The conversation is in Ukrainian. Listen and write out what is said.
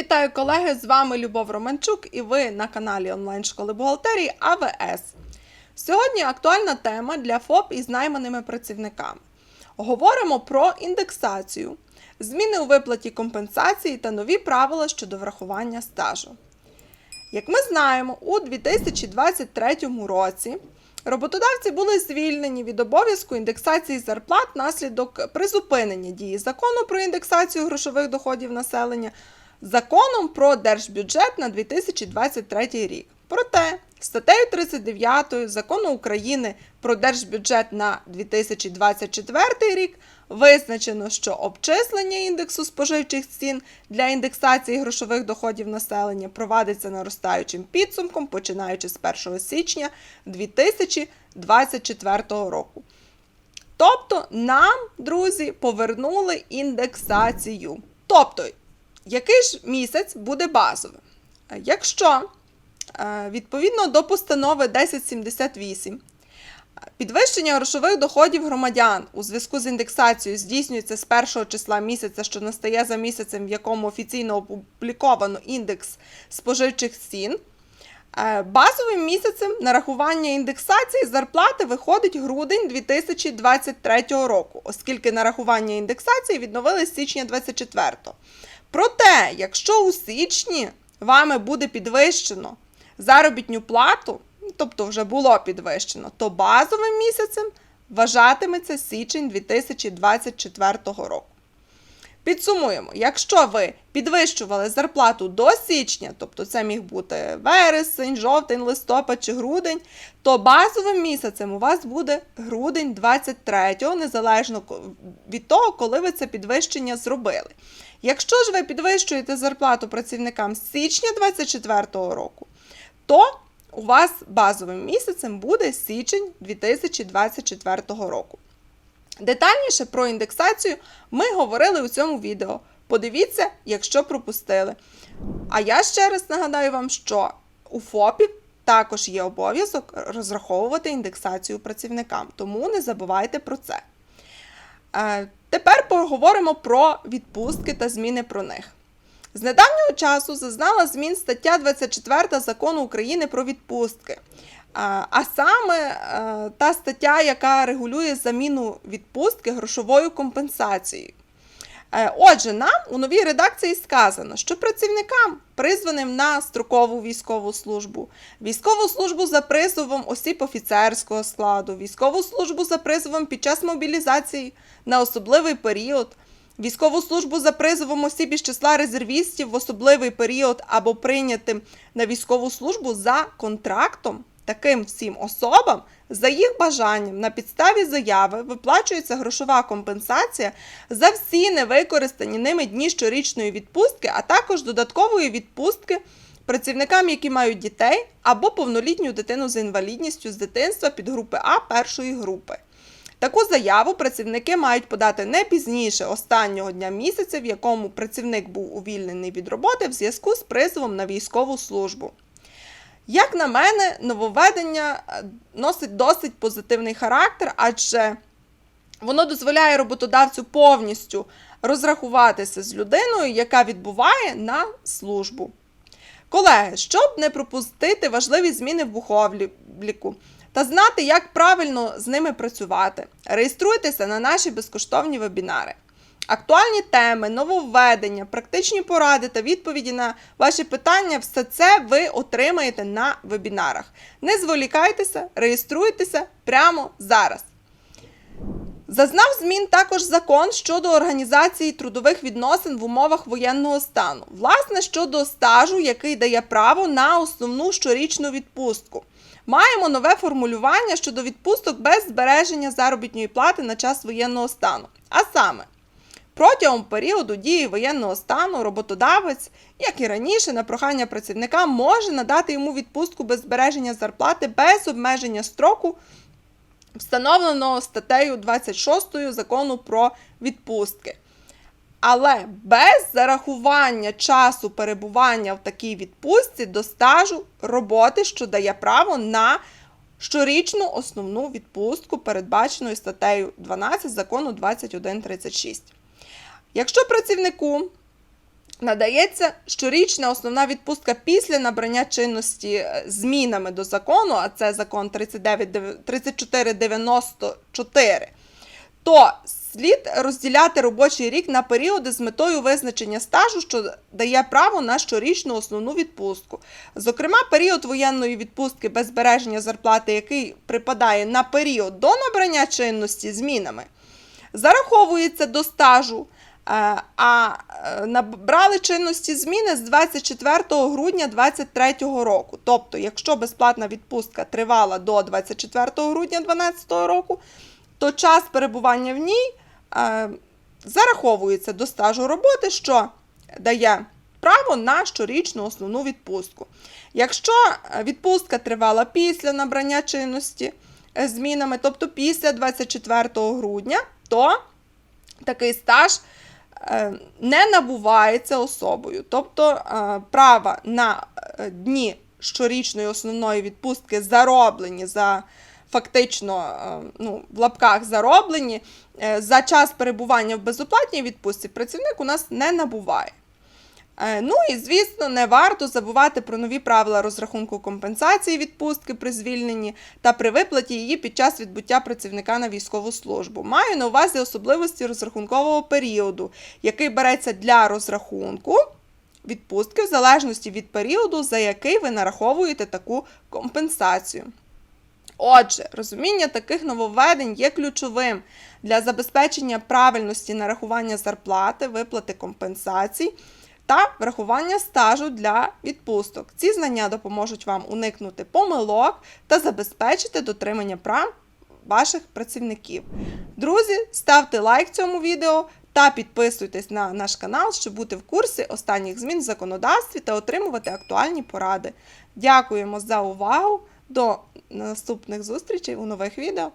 Вітаю колеги! З вами Любов Романчук і ви на каналі онлайн-школи бухгалтерії АВС. Сьогодні актуальна тема для ФОП із найманими працівниками. Говоримо про індексацію, зміни у виплаті компенсації та нові правила щодо врахування стажу. Як ми знаємо, у 2023 році роботодавці були звільнені від обов'язку індексації зарплат внаслідок призупинення дії закону про індексацію грошових доходів населення законом про держбюджет на 2023 рік. Проте статтею 39 закону України про держбюджет на 2024 рік визначено, що обчислення індексу споживчих цін для індексації грошових доходів населення провадиться наростаючим підсумком, починаючи з 1 січня 2024 року. Тобто нам, друзі, повернули індексацію. Тобто, який ж місяць буде базовим? Якщо е, відповідно до постанови 1078 Підвищення грошових доходів громадян у зв'язку з індексацією здійснюється з першого числа місяця, що настає за місяцем, в якому офіційно опубліковано індекс споживчих цін. Е, Базовим місяцем нарахування індексації зарплати виходить грудень 2023 року, оскільки нарахування індексації відновили з січня 2024. Проте, якщо у січні вами буде підвищено заробітну плату, тобто вже було підвищено, то базовим місяцем вважатиметься січень 2024 року. Підсумуємо, якщо ви підвищували зарплату до січня, тобто це міг бути вересень, жовтень, листопад чи грудень, то базовим місяцем у вас буде грудень 23-го, незалежно від того, коли ви це підвищення зробили. Якщо ж ви підвищуєте зарплату працівникам з січня 2024 року, то у вас базовим місяцем буде січень 2024 року. Детальніше про індексацію ми говорили у цьому відео. Подивіться, якщо пропустили. А я ще раз нагадаю вам, що у ФОПі також є обов'язок розраховувати індексацію працівникам, тому не забувайте про це. Е, Тепер поговоримо про відпустки та зміни про них. З недавнього часу зазнала змін стаття 24 закону України про відпустки. А а саме е, та стаття, яка регулює заміну відпустки грошовою компенсацією. Е, Отже, нам у новій редакції сказано, що працівникам, призваним на строкову військову службу, військову службу за призовом осіб офіцерського складу, військову службу за призовом під час мобілізації на особливий період, військову службу за призовом осіб із числа резервістів в особливий період або прийнятим на військову службу за контрактом. Таким всім особам за їх бажанням на підставі заяви виплачується грошова компенсація за всі невикористані ними дні щорічної відпустки, а також додаткової відпустки працівникам, які мають дітей або повнолітню дитину з інвалідністю з дитинства під групи А першої групи. Таку заяву працівники мають подати не пізніше останнього дня місяця, в якому працівник був увільнений від роботи в зв'язку з призовом на військову службу. Як на мене, нововведення носить досить позитивний характер, адже воно дозволяє роботодавцю повністю розрахуватися з людиною, яка відбуває на службу. Колеги, щоб не пропустити важливі зміни в бухобліку та знати, як правильно з ними працювати, реєструйтеся на наші безкоштовні вебінари. Актуальні теми, нововведення, практичні поради та відповіді на ваші питання все це ви отримаєте на вебінарах. Не зволікайтеся, реєструйтеся прямо зараз. Зазнав змін також закон щодо організації трудових відносин в умовах воєнного стану, власне, щодо стажу, який дає право на основну щорічну відпустку. Маємо нове формулювання щодо відпусток без збереження заробітної плати на час воєнного стану. А саме, Протягом періоду дії воєнного стану роботодавець, як і раніше, на прохання працівника може надати йому відпустку без збереження зарплати без обмеження строку, встановленого статтею 26 закону про відпустки. Але без зарахування часу перебування в такій відпустці до стажу роботи, що дає право на щорічну основну відпустку, передбачену статтею 12 закону 2136. Якщо працівнику Надається щорічна основна відпустка після набрання чинності е, змінами до закону, а це закон 39, 3494, то слід розділяти робочий рік на періоди з метою визначення стажу, що дає право на щорічну основну відпустку. Зокрема, період воєнної відпустки без збереження зарплати, який припадає на період до набрання чинності змінами, зараховується до стажу. Е, А е, набрали чинності зміни з 24 грудня 2023 року. Тобто, якщо безплатна відпустка тривала до 24 грудня 2012 року, то час перебування в ній е, зараховується до стажу роботи, що дає право на щорічну основну відпустку. Якщо відпустка тривала після набрання чинності змінами, тобто після 24 грудня, то такий стаж не набувається особою. Тобто е, права на е, дні щорічної основної відпустки зароблені за фактично е, ну, в лапках зароблені е, за час перебування в безоплатній відпустці працівник у нас не набуває. Е, Ну і звісно, не варто забувати про нові правила розрахунку компенсації відпустки при звільненні та при виплаті її під час відбуття працівника на військову службу. Маю на увазі особливості розрахункового періоду, який береться для розрахунку відпустки в залежності від періоду, за який ви нараховуєте таку компенсацію. Отже, розуміння таких нововведень є ключовим для забезпечення правильності нарахування зарплати, виплати компенсацій та врахування стажу для відпусток. Ці знання допоможуть вам уникнути помилок та забезпечити дотримання прав ваших працівників. Друзі, ставте лайк цьому відео та підписуйтесь на наш канал, щоб бути в курсі останніх змін в законодавстві та отримувати актуальні поради. Дякуємо за увагу! До наступних зустрічей у нових відео!